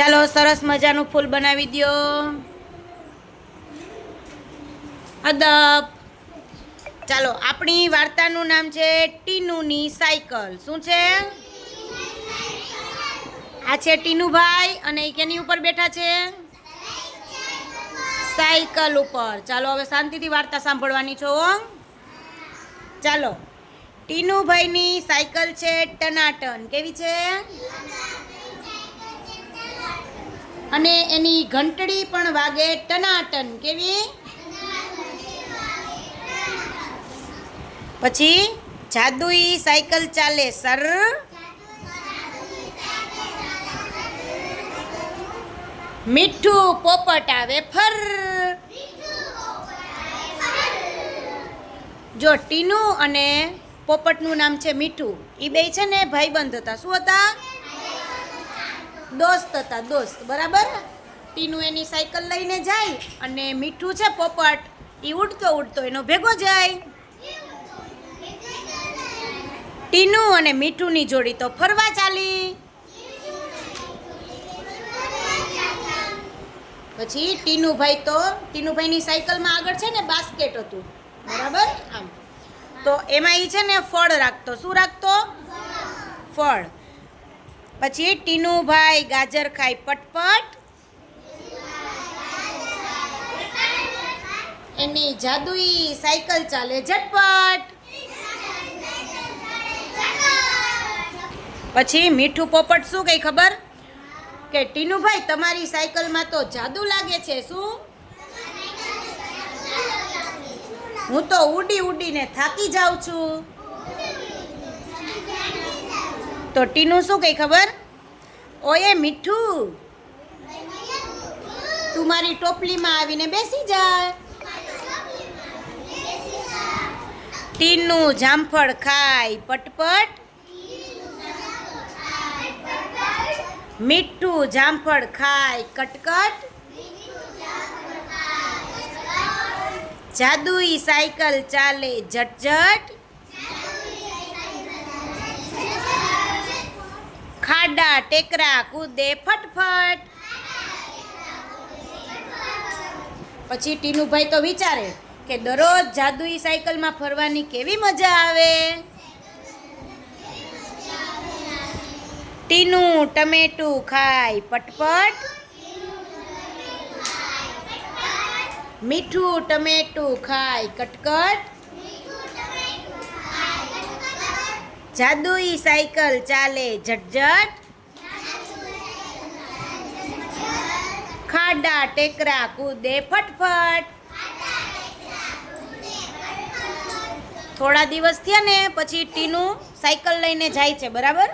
ચાલો, સરસ મજાનું ફૂલ બનાવી દ્યો. અદબ. ચાલો, આપણી વાર્તાનું નામ છે ટીનુની સાયકલ. શું છે? આ છે ટીનુભાઈ અને એ કેની ઉપર બેઠા છે? સાયકલ ઉપર. ચાલો, હવે શાંતિથી વાર્તા સાંભળવાની છો. ચાલો. ટીનુભાઈની સાયકલ છે ટનાટન. કેવી છે? અને એની ઘંટડી પણ વાગે ટનાટન. કેવી? પછી જાદુઈ સાયકલ ચાલે, સર? મીઠું પોપટ આવે, ફર. જો ટીનું અને પોપટનું નામ છે મીઠું એ બે છે ને ભાઈબંધ હતા. શું હતા? દોસ્ત હતા, દોસ્ત, બરાબર? ટીનુ એની સાયકલ લઈને જાય અને મીઠું છે પોપટ એ ઉડતો ઉડતો એનો ભેગો જાય. ટીનુ અને મીઠુંની જોડી તો ફરવા ચાલી. પછી ટીનુભાઈ તો ટીનુભાઈની સાયકલમાં આગળ છે ને બાસ્કેટ હતું, બરાબર? આમ. તો એમાં એ છે ને ફળ રાખતો, શું રાખતો? ફળ. પછી ટીનુભાઈ ગાજર ખાય પટપટ. એની જાદુઈ સાયકલ ચાલે ઝટપટ. પછી મીઠું પોપટ શું કઈ ખબર? કે ટીનુભાઈ, તમારી સાયકલમાં તો જાદુ લાગે છે, શું? હું તો ઉડી ઉડીને થાકી જાઉં છું. તો ટીનું શું કંઈ ખબર? ઓએ મીઠું. તું મારી ટોપલીમાં આવીને બેસી જા. ટીનું જામફળ ખાય પટપટ. મીઠું જામફળ ખાય કટકટ. જાદુઈ સાયકલ ચાલે ઝટઝટ. ખાડા, ટેકરા, કૂદે, ફટફટ. પછી ટીનુભાઈ તો વિચારે કે દરરોજ જાદુઈ સાયકલમાં ફરવાની કેવી મજા આવે? ટીનુ, ટમેટું ખાય, પટપટ. મીઠું, ટમેટું ખાય, કટકટ. જાદુઈ સાયકલ ચાલે ઝટઝટ. ખાડા ટેકરા કૂદે ફટફટ. થોડા દિવસ થયા ને પછી ટીનું સાયકલ લઈને જાય છે, બરાબર?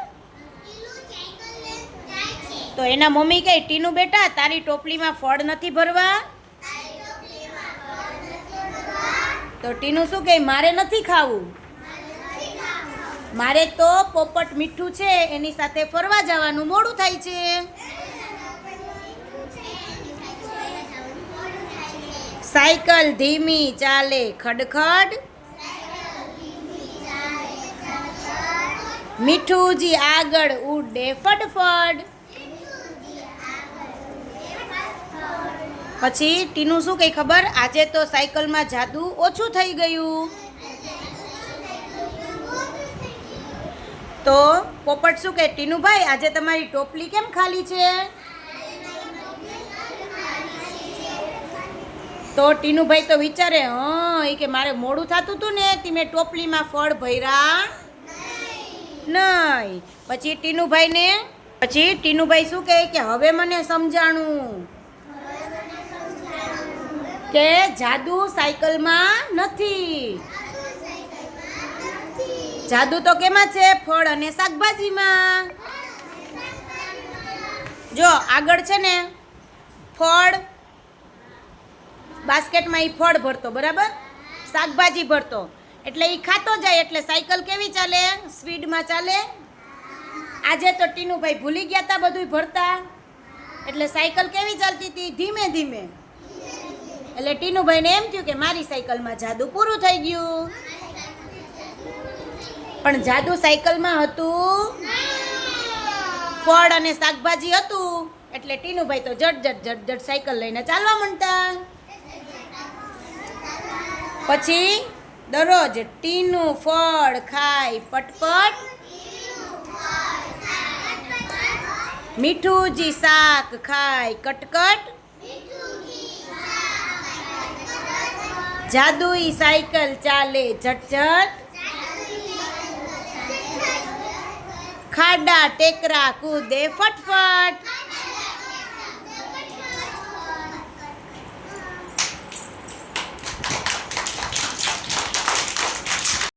તો એના મમ્મી કહે, ટીનું બેટા, તારી ટોપલીમાં ફળ નથી ભરવા. તો ટીનું શું કહે, મારે નથી ખાવું. મારે તો પોપટ મીઠું છે, એની સાથે ફરવા જવાનું મોડું થાય છે. સાયકલ ધીમી ચાલે, ખડખડ. મીઠુંજી આગળ ઉડે ફડફડ પછી ટીનું શું કઈ ખબર? આજે તો સાયકલમાં જાદુ ઓછું થઈ ગયું. તો પોપટ શું કે, ટીનુભાઈ, આજે તમારી ટોપલી કેમ ખાલી છે? તો ટીનુભાઈ તો વિચારે, હં એ કે મારે મોડું થતું હતું ને, તે મેં ટોપલીમાં ફળ ભર્યા નહીં. પછી ટીનુભાઈને, પછી ટીનુભાઈ શું કહે કે, હવે મને સમજાણું કે જાદુ સાયકલમાં નથી. જાદુ તો કેમાં છે? ફળ અને શાકભાજીમાં. જો, આગળ છે ને, ફળ, બાસ્કેટમાં એ ફળ ભરતો, બરાબર? શાકભાજી ભરતો. એટલે એ ખાતો જાય, એટલે સાયકલ કેવી ચાલે? સ્પીડમાં ચાલે? આજે તો ટીનુભાઈ ભૂલી ગયા હતા બધું ભરતા. એટલે સાયકલ કેવી ચાલતી હતી ધીમે ધીમે. એટલે ટીનુભાઈને એમ થયું કે મારી સાયકલમાં જાદુ પૂરું થઈ ગયું. પણ જાદુ સાયકલમાં હતું? ફળ અને શાકભાજી હતું. એટલે ટીનુભાઈ તો જટ જટ જટ જટ સાયકલ લઈને ચાલવા માંડતા. પછી દરરોજ ટીનું ફળ ખાય પટપટ. મીઠુંજી શાક ખાય કટકટ. જાદુઈ સાયકલ ચાલે ઝટઝટ. ખાડા ટેકરા કૂદે ફટફટ.